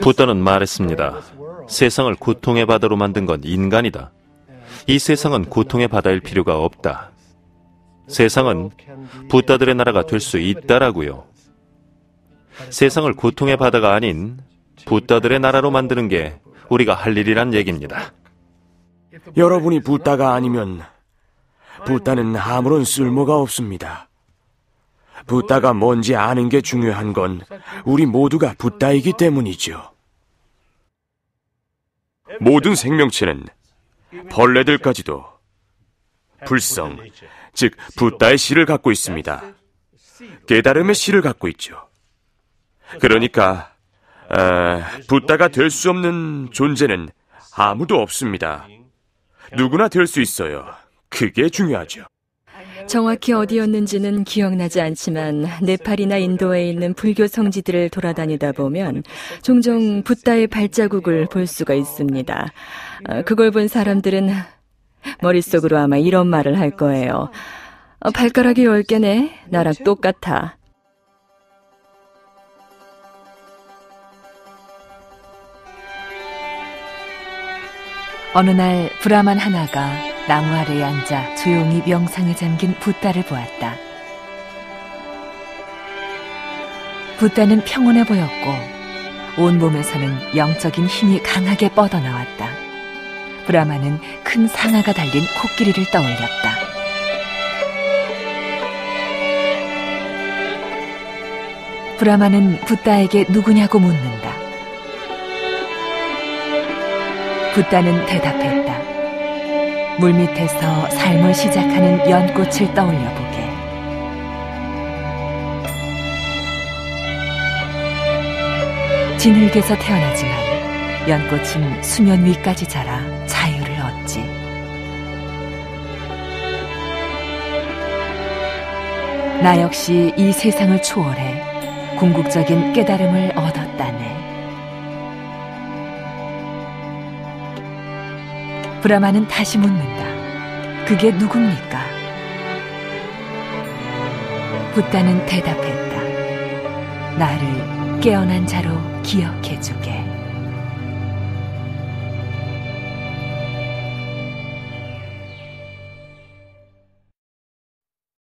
부다는 말했습니다. 세상을 고통의 바다로 만든 건 인간이다. 이 세상은 고통의 바다일 필요가 없다. 세상은 부다들의 나라가 될 수 있다라고요. 세상을 고통의 바다가 아닌 부다들의 나라로 만드는 게 우리가 할 일이란 얘기입니다. 여러분이 부다가 아니면 부다는 아무런 쓸모가 없습니다. 부다가 뭔지 아는 게 중요한 건 우리 모두가 부다이기 때문이죠. 모든 생명체는 벌레들까지도 불성, 즉 부다의 씨를 갖고 있습니다. 깨달음의 씨를 갖고 있죠. 그러니까 아, 부다가 될 수 없는 존재는 아무도 없습니다. 누구나 될 수 있어요. 그게 중요하죠. 정확히 어디였는지는 기억나지 않지만 네팔이나 인도에 있는 불교 성지들을 돌아다니다 보면 종종 붓다의 발자국을 볼 수가 있습니다. 어, 그걸 본 사람들은 머릿속으로 아마 이런 말을 할 거예요. 어, 발가락이 열 개네. 나랑 똑같아. 어느 날 브라만 하나가 나무 아래에 앉아 조용히 명상에 잠긴 붓다를 보았다. 붓다는 평온해 보였고 온몸에서는 영적인 힘이 강하게 뻗어나왔다. 브라마는 큰 상아가 달린 코끼리를 떠올렸다. 브라마는 붓다에게 누구냐고 묻는다. 붓다는 대답했다. 물밑에서 삶을 시작하는 연꽃을 떠올려 보게. 진흙에서 태어나지만 연꽃은 수면 위까지 자라 자유를 얻지. 나 역시 이 세상을 초월해 궁극적인 깨달음을 얻었다네. 브라마는 다시 묻는다. 그게 누굽니까? 붓다는 대답했다. 나를 깨어난 자로 기억해주게.